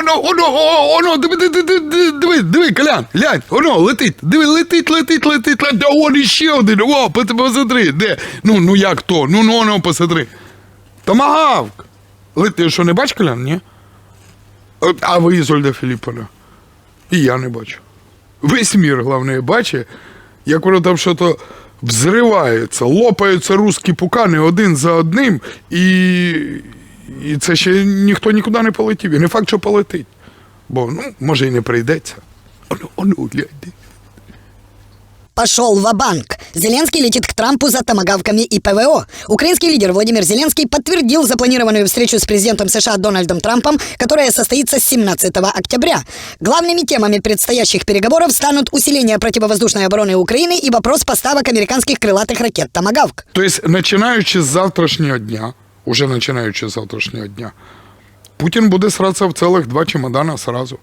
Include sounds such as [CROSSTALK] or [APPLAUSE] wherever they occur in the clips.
Оно, оно, оно, диви, диви, диви, диви, диви, Колян, глянь, оно, летить, диви, летить, летить, летить, летить, да он іще один, о, пос- посмотри, де, ну, ну як то, ну, ну, оно, посмотри. Томагавк. Лети, що не бач, Колян, ні? А ви, Ізольда Філіпповна? І я не бачу. Весь мір, головне, бачить, як воно там то взривається, лопаються русські пукани один за одним, і, і це ще ніхто нікуди не полетів. І не факт, що полетить. Бо, ну, може, і не прийдеться. Оно, оно, гляньте. Пошел в банк Зеленский летит к Трампу за томагавками и ПВО. Украинский лидер Владимир Зеленский подтвердил запланированную встречу с президентом США Дональдом Трампом, которая состоится 17 октября. Главными темами предстоящих переговоров станут усиление противовоздушной обороны Украины и вопрос поставок американских крылатых ракет «Томагавк». Тобто, починаючи з завтрашнього дня, уже починаючи з завтрашнього дня, Путін буде сратися в цілих два чемодана сразу.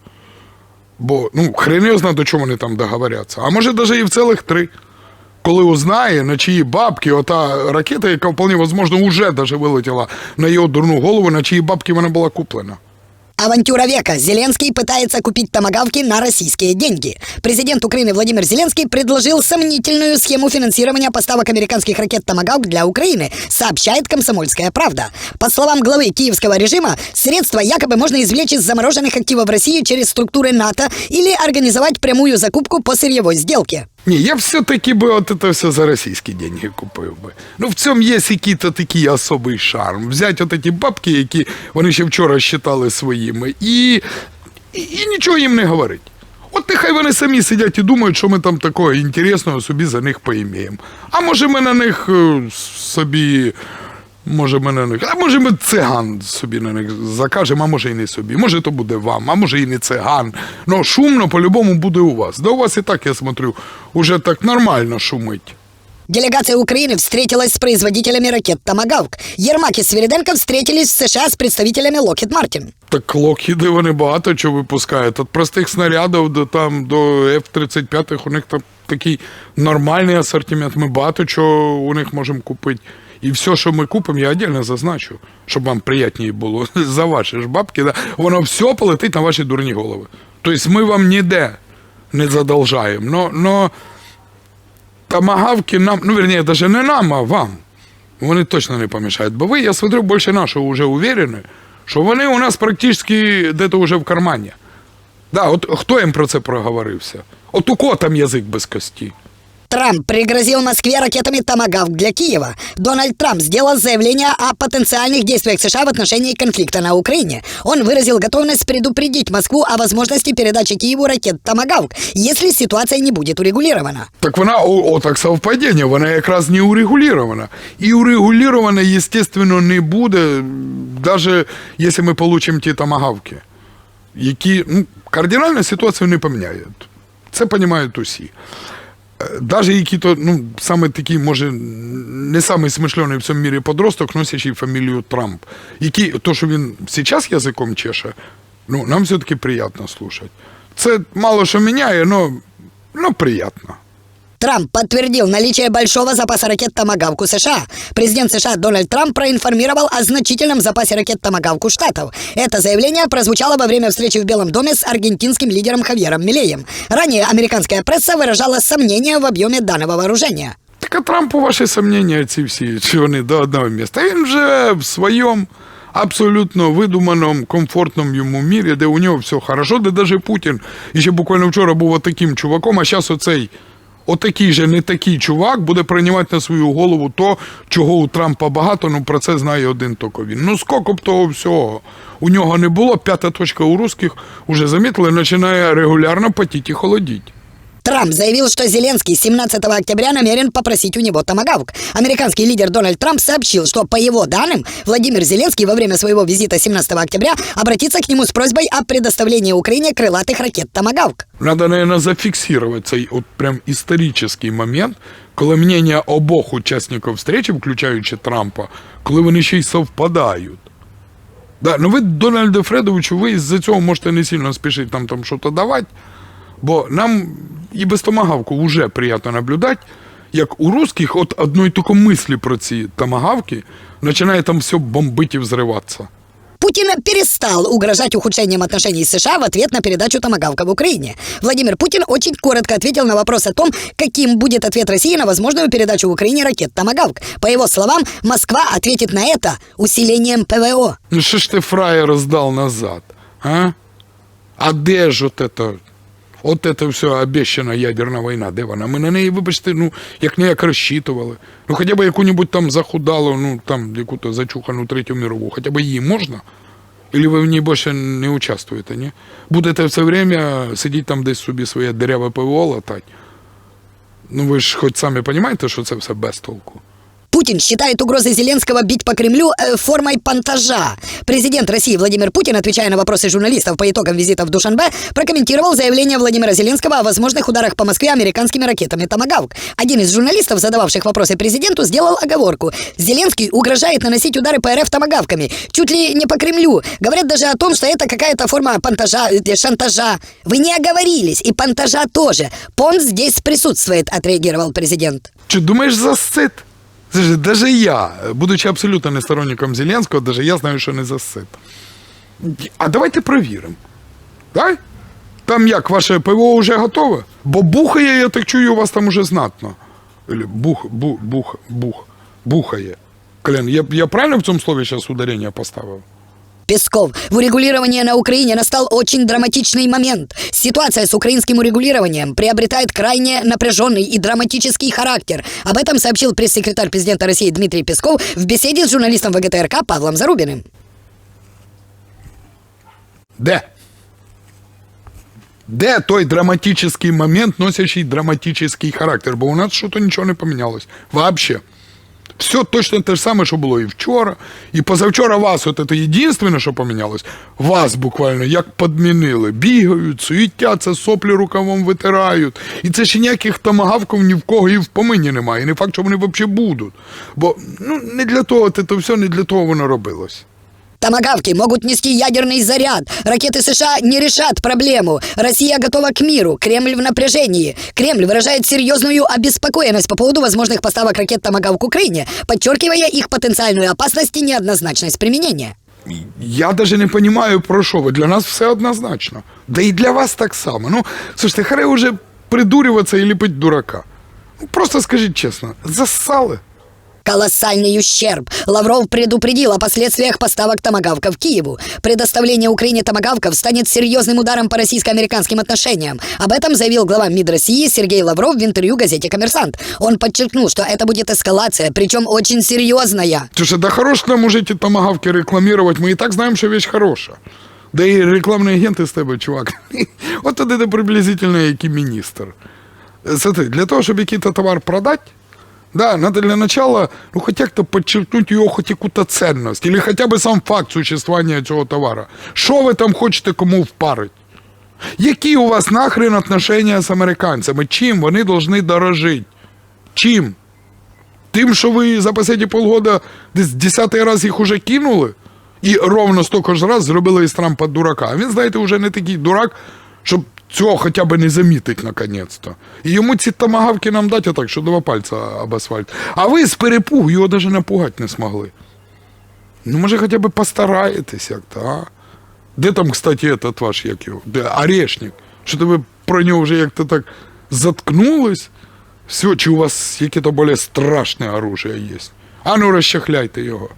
Бо, ну, хрен його знає, до чого вони там договоряться. А може, навіть і в цілих три. Коли узнає, на чиї бабки ота ракета, яка вполне можливо, вже навіть вилетіла на його дурну голову, на чиї бабки вона була куплена. Авантюра века. Зеленский пытается купить томагавки на российские деньги. Президент Украины Владимир Зеленский предложил сомнительную схему финансирования поставок американских ракет «Томагавк» для Украины, сообщает «Комсомольская правда». По словам главы киевского режима, средства якобы можно извлечь из замороженных активов России через структуры НАТО или организовать прямую закупку по сырьевой сделке. Ні, я все-таки би от це все за російські деньги купив би. Ну, в цьому є якийсь такий особий шарм. Взяти от ці бабки, які вони ще вчора вважали своїми, і, і, і нічого їм не говорить. От нехай вони самі сидять і думають, що ми там такого інтересного собі за них поіміємо. А може ми на них е, собі. Може, ми них. А може ми циган собі на них закажемо, а може і не собі. Може, то буде вам, а може і не циган. Ну, шумно по-любому буде у вас. Да у вас і так, я смотрю, уже так нормально шумить. Делегация Украины встретилась с производителями ракет «Томагавк». Ермак и Свириденко встретились в США с представителями Lockheed Martin. Так локхіди вони багато чого випускають. Від простих снарядів до там до F-35 у них там такий нормальний асортимент. Ми багато чого у них можемо купити. І все, що ми купимо, я віддільно зазначу, щоб вам приятніше було [LAUGHS] за ваші ж бабки. Да? Воно все полетить на ваші дурні голови. Тобто ми вам ніде не задолжаємо. Но, но томагавки нам, ну верніше, навіть не нам, а вам. Вони точно не помішають. Бо ви, я смотрю, більше нашого вже уверені, що вони у нас практично де-то вже в кармані. Да, от хто їм про це проговорився? От у кого там язик без кості? Трамп пригрозил Москве ракетами «Томагавк» для Киева. Дональд Трамп сделал заявление о потенциальных действиях США в отношении конфликта на Украине. Он выразил готовность предупредить Москву о возможности передачи Киеву ракет «Томагавк», если ситуация не будет урегулирована. Так вона, о, о так совпадіння, вона якраз не урегулирована. І урегулирована, естественно, не буде, навіть якщо ми получимо ті томагавки, які ну, кардинально ситуацію не поміняють. Це розуміють усі. Даже які то, ну, саме такий, може, не самий смишлений в цьому мірі подросток, носячий фамілію Трамп, який, то, що він зараз язиком чеше, ну, нам все-таки приємно слухати. Це мало що міняє, але но приємно. Трамп подтвердил наличие большого запаса ракет «Томагавк» у США. Президент США Дональд Трамп проинформировал о значительном запасе ракет «Томагавк» у Штатов. Это заявление прозвучало во время встречи в Белом доме с аргентинским лидером Хавьером Милеем. Ранее американская пресса выражала сомнения в объеме данного вооружения. Так а Трампу ваші сомнення ці всі, чи вони до одного міста. Він же в своєму абсолютно видуманому, комфортному йому мірі, де у нього все хорошо, де навіть Путін і ще буквально вчора був отаким чуваком, а зараз оцей отакий же не такий чувак буде приймати на свою голову то, чого у Трампа багато, ну про це знає один тільки він. Ну скільки б того всього у нього не було, п'ята точка у русських, уже замітили, починає регулярно потіти і холодіть. Трамп заявил, что Зеленский 17 октября намерен попросить у него томагавк. Американский лидер Дональд Трамп сообщил, что, по его данным, Владимир Зеленский во время своего визита 17 октября обратится к нему с просьбой о предоставлении Украине крылатых ракет «Томагавк». Надо, наверное, зафиксировать цей от прям історичний момент, коли мнення обох учасників встречі, включаючи Трампа, коли вони ще й совпадають. Да, ну ви, Дональде Фредовичу, ви з-за цього можете не сильно спішити там, там щось давати, бо нам і без томагавку вже приємно наблюдати, як у русських от одної тільки мислі про ці томагавки починає там все бомбити і взриватися. Путин перестал угрожать ухудшением отношений с США в ответ на передачу томагавка в Украине. Владимир Путин очень коротко ответил на вопрос о том, каким будет ответ России на возможную передачу в Украине ракет «Томагавк». По его словам, Москва ответит на это усилением ПВО. Ну що ж ти фраєр здав назад? А? А де ж от это? От это все обіщена ядерна війна, де вона? Ми на неї, вибачте, ну, як не як розчитували. Ну, хоча б яку-небудь там захудалу, ну, там, яку-то зачухану третю мирову, хоча б її можна? Или ви в ній більше не участвуєте, ні? Будете все время сидіти там десь собі своє дереве ПВО латати? Ну, ви ж хоч самі розумієте, що це все без толку? Путин считает угрозы Зеленского бить по Кремлю э, формой понтажа. Президент России Владимир Путин, отвечая на вопросы журналистов по итогам визита в Душанбе, прокомментировал заявление Владимира Зеленского о возможных ударах по Москве американскими ракетами «Томагавк». Один из журналистов, задававших вопросы президенту, сделал оговорку. Зеленский угрожает наносить удары по РФ томагавками. Чуть ли не по Кремлю. Говорят даже о том, что это какая-то форма понтажа, э, шантажа. Вы не оговорились, и понтажа тоже. Понт здесь присутствует, отреагировал президент. Чи думаєш засит? Слушай, даже я, будучи абсолютно не сторонником Зеленського, даже я знаю, що не засип. А давайте провіримо. Так? Там як, ваше ПВО вже готове? Бо бухає, я так чую, у вас там уже знатно. Бух, бух, бух, бух, бухає. Колян, я, я правильно в цьому слові зараз ударення поставив? Песков. В урегулировании на Украине настал очень драматичный момент. Ситуация с украинским урегулированием приобретает крайне напряженный и драматический характер. Об этом сообщил пресс-секретарь президента России Дмитрий Песков в беседе с журналистом ВГТРК Павлом Зарубиным. Де? Де той драматичний момент, носящий драматичний характер? Бо у нас що-то нічого не помінялось. Вообще. Все точно те ж саме, що було і вчора, і позавчора вас, от це єдине, що помінялось, вас буквально як подмінили. Бігають, суїтяться, соплі рукавом витирають. І це ще ніяких томагавків ні в кого і в помині немає. І не факт, що вони взагалі будуть. Бо ну, не для того це все, не для того воно робилось. Томагавки могут нести ядерный заряд. Ракеты США не решат проблему. Россия готова к миру. Кремль в напряжении. Кремль выражает серьезную обеспокоенность по поводу возможных поставок ракет Томагавк Украине, подчеркивая их потенциальную опасность и неоднозначность применения. Я даже не розумію, про що ви. Для нас все однозначно. Да і для вас так само. Ну, слушайте, хай уже придурюватися і ліпить дурака. Ну, просто скажіть чесно, зассали. Колоссальный ущерб. Лавров предупредил о последствиях поставок томагавков Киеву. Предоставление Украине томагавков станет серьезным ударом по российско-американским отношениям. Об этом заявил глава МИД России Сергей Лавров в интервью газете «Коммерсант». Он подчеркнул, что это будет эскалация, причем очень серьезная. Слушай, да хорош нам уже ті томагавки рекламувати, ми і так знаємо, що вещь хороша. Да і рекламні агенти з тебе, чувак. От тоді ти приблизительно як і міністр. Смотри, для того, щоб якийсь товар продати, Да, надо для начала, ну, хоть как-то подчеркнуть його хоть яку-то или хотя бы сам факт существування цього товара. Що ви там хочете кому впарить? Які у вас нахрен отношения з американцями? Чим вони повинні дорожити? Чим? Тим, що ви за останні полгода десь десятий раз їх уже кинули, і ровно стільки ж раз зробили із Трампа дурака. А він, знаєте, вже не такий дурак, щоб цього хоча б не замітить наконець-то. І йому ці томагавки нам дати так, що два пальця об асфальт. А ви з перепугу його навіть напугати не змогли. Ну, може, хоча б постараєтесь як-то, а? Де там, кстати, этот ваш, як його, де, орешник? Що то ви про нього вже як-то так заткнулись? Все, чи у вас яке-то більш страшне оружие є? А ну, розчахляйте його.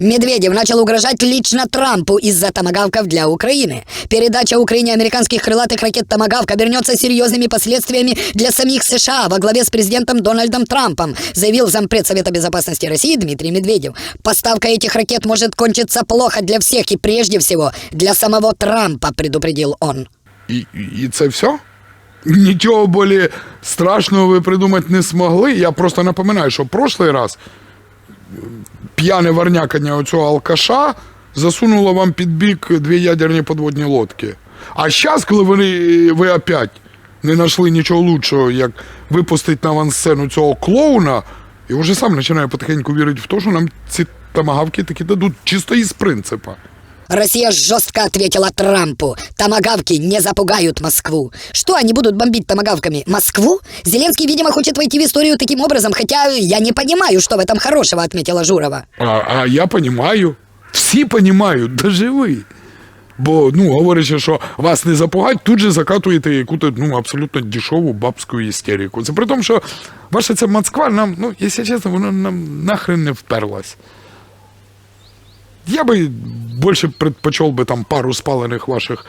Медведев начал угрожать лично Трампу из-за томагавков для Украины. Передача Украине американских крылатых ракет «Томагавк» обернется серьезными последствиями для самих США во главе с президентом Дональдом Трампом, заявил зампред Совета Безопасности России Дмитрий Медведев. Поставка этих ракет может кончиться плохо для всех и прежде всего для самого Трампа, предупредил он. І, і, і це все? Нічого більш страшного ви придумати не змогли. Я просто напоминаю, що в прошлий раз п'яне варнякання оцього алкаша засунуло вам під бік дві ядерні подводні лодки. А зараз, коли вони, ви опять не знайшли нічого лучшого, як випустити на авансцену цього клоуна, я вже сам починаю потихеньку вірити в те, що нам ці тамагавки таки дадуть чисто із принципа. Россия жестко ответила Трампу. Томагавки не запугают Москву. Что, они будут бомбить томагавками? Москву? Зеленский, видимо, хочет войти в историю таким образом, хотя я не понимаю, что в этом хорошего, отметила Журова. А, а я понимаю. Всі розуміють, даже ви. Бо, ну, говорячи, що вас не запугать, тут же закатуєте якусь ну, абсолютно дешеву бабську істерику. Це при тому, що ваша ця Москва нам, ну, якщо чесно, вона нам нахрен не вперлась. Я би більше предпочел би там пару спалених ваших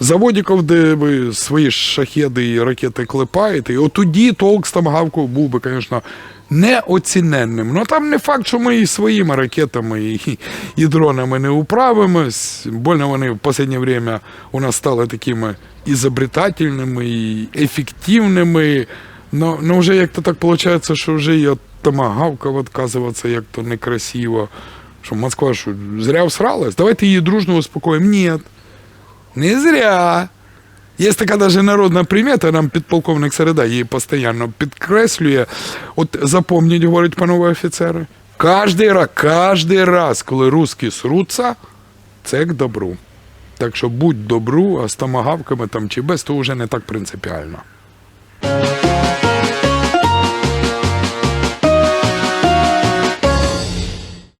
заводиків, де ви свої шахеди і ракети клепаєте. І от тоді толк з тамагавкою був би, звісно, неоціненним. Ну там не факт, що ми і своїми ракетами і, і дронами не управимось. Больно вони в останнє время у нас стали такими ізобретательними і ефективними. Но, но вже як-то так виходить, що вже і від томагавків відказуватися як-то некрасиво. Що Москва що, зря всралась? Давайте її дружно успокоїмо. Ні. Не зря. Є така даже народна примета, нам підполковник Середа її постійно підкреслює. От запомніть, говорить панове офіцери, кожний раз, кожний раз, коли русські сруться, це к добру. Так що будь добру, а з томагавками там чи без, то вже не так принципіально.